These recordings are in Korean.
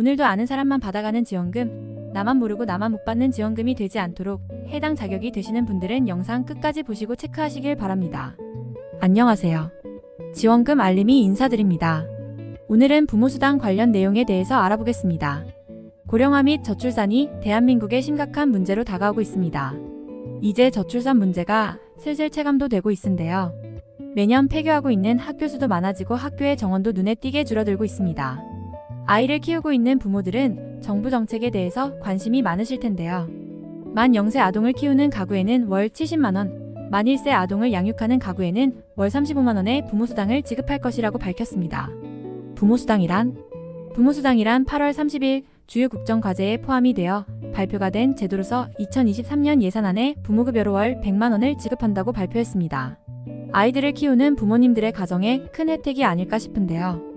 오늘도 아는 사람만 받아가는 지원금, 나만 모르고 나만 못 받는 지원금이 되지 않도록 해당 자격이 되시는 분들은 영상 끝까지 보시고 체크하시길 바랍니다. 안녕하세요. 지원금 알림이 인사드립니다. 오늘은 부모수당 관련 내용에 대해서 알아보겠습니다. 고령화 및 저출산이 대한민국의 심각한 문제로 다가오고 있습니다. 이제 저출산 문제가 슬슬 체감도 되고 있는데요. 매년 폐교하고 있는 학교 수도 많아지고 학교의 정원도 눈에 띄게 줄어들고 있습니다. 아이를 키우고 있는 부모들은 정부 정책에 대해서 관심이 많으실 텐데요. 만 0세 아동을 키우는 가구에는 월 70만원, 만 1세 아동을 양육하는 가구에는 월 35만원의 부모수당을 지급할 것이라고 밝혔습니다. 부모수당이란? 부모수당이란 8월 30일 주요 국정과제에 포함이 되어 발표가 된 제도로서 2023년 예산안에 부모급여로 월 100만원을 지급한다고 발표했습니다. 아이들을 키우는 부모님들의 가정에 큰 혜택이 아닐까 싶은데요.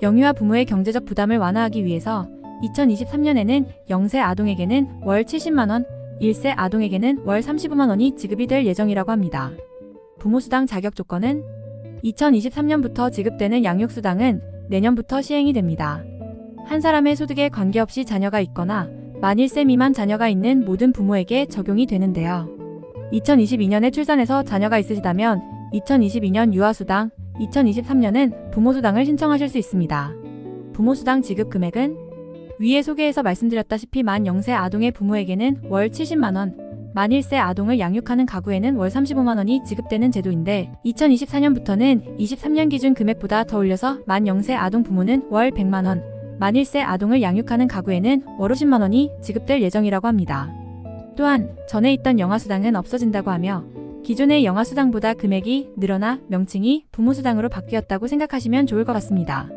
영유아 부모의 경제적 부담을 완화하기 위해서 2023년에는 0세 아동에게는 월 70만원, 1세 아동에게는 월 35만원이 지급이 될 예정이라고 합니다. 부모수당 자격 조건은 2023년부터 지급되는 양육수당은 내년부터 시행이 됩니다. 한 사람의 소득에 관계없이 자녀가 있거나 만 1세 미만 자녀가 있는 모든 부모에게 적용이 되는데요. 2022년에 출산해서 자녀가 있으시다면 2022년 유아수당, 2023년은 부모수당을 신청하실 수 있습니다. 부모수당 지급 금액은 위에 소개에서 말씀드렸다시피 만 0세 아동의 부모에게는 월 70만원, 만 1세 아동을 양육하는 가구에는 월 35만원이 지급되는 제도인데 2024년부터는 23년 기준 금액보다 더 올려서 만 0세 아동 부모는 월 100만원, 만 1세 아동을 양육하는 가구에는 월 50만원이 지급될 예정이라고 합니다. 또한 전에 있던 영아수당은 없어진다고 하며 기존의 영아수당보다 금액이 늘어나 명칭이 부모수당으로 바뀌었다고 생각하시면 좋을 것 같습니다.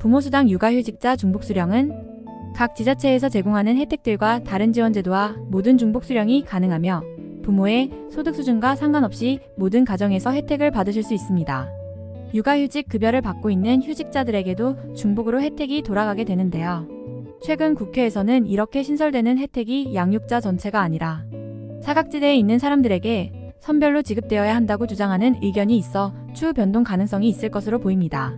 부모수당 육아휴직자 중복수령은 각 지자체에서 제공하는 혜택들과 다른 지원제도와 모든 중복수령이 가능하며 부모의 소득 수준과 상관없이 모든 가정에서 혜택을 받으실 수 있습니다. 육아휴직 급여를 받고 있는 휴직자들에게도 중복으로 혜택이 돌아가게 되는데요. 최근 국회에서는 이렇게 신설되는 혜택이 양육자 전체가 아니라 사각지대에 있는 사람들에게 선별로 지급되어야 한다고 주장하는 의견이 있어 추후 변동 가능성이 있을 것으로 보입니다.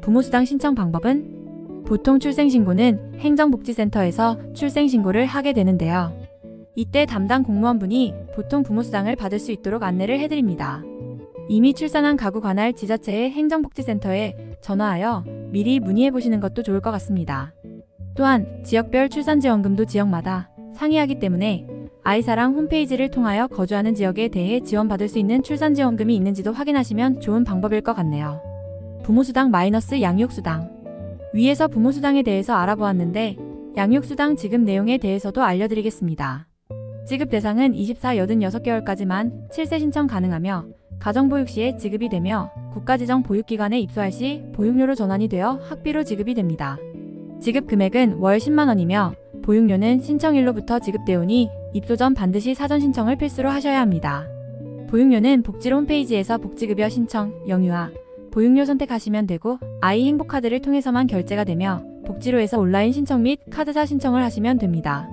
부모수당 신청 방법은 보통 출생신고는 행정복지센터에서 출생신고를 하게 되는데요. 이때 담당 공무원분이 보통 부모수당을 받을 수 있도록 안내를 해드립니다. 이미 출산한 가구 관할 지자체의 행정복지센터에 전화하여 미리 문의해 보시는 것도 좋을 것 같습니다. 또한 지역별 출산지원금도 지역마다 상이하기 때문에 아이사랑 홈페이지를 통하여 거주하는 지역에 대해 지원받을 수 있는 출산지원금이 있는지도 확인하시면 좋은 방법일 것 같네요. 부모수당 마이너스 양육수당 위에서 부모수당에 대해서 알아보았는데 양육수당 지급 내용에 대해서도 알려드리겠습니다. 지급 대상은 24, 86개월까지만 7세 신청 가능하며 가정보육 시에 지급이 되며 국가지정 보육기관에 입소할 시 보육료로 전환이 되어 학비로 지급이 됩니다. 지급 금액은 월 10만원이며 보육료는 신청일로부터 지급되오니 입소 전 반드시 사전 신청을 필수로 하셔야 합니다. 보육료는 복지로 홈페이지에서 복지급여 신청, 영유아, 보육료 선택하시면 되고 아이 행복카드를 통해서만 결제가 되며 복지로에서 온라인 신청 및 카드사 신청을 하시면 됩니다.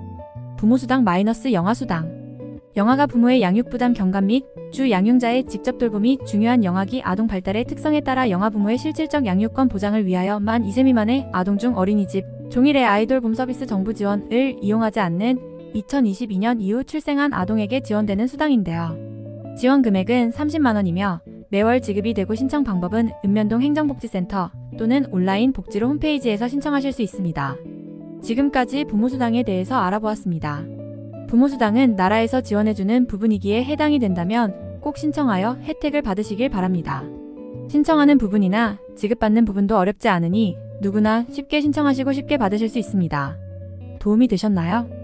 부모수당 마이너스 영아수당 영아가 부모의 양육부담 경감 및 주 양육자의 직접 돌봄이 중요한 영아기 아동 발달의 특성에 따라 영아 부모의 실질적 양육권 보장을 위하여 만 2세 미만의 아동 중 어린이집, 종일의 아이돌 봄 서비스 정부 지원을 이용하지 않는 2022년 이후 출생한 아동에게 지원되는 수당인데요. 지원 금액은 30만 원이며 매월 지급이 되고 신청 방법은 읍면동 행정복지센터 또는 온라인 복지로 홈페이지에서 신청하실 수 있습니다. 지금까지 부모수당에 대해서 알아보았습니다. 부모수당은 나라에서 지원해주는 부분이기에 해당이 된다면 꼭 신청하여 혜택을 받으시길 바랍니다. 신청하는 부분이나 지급받는 부분도 어렵지 않으니 누구나 쉽게 신청하시고 쉽게 받으실 수 있습니다. 도움이 되셨나요?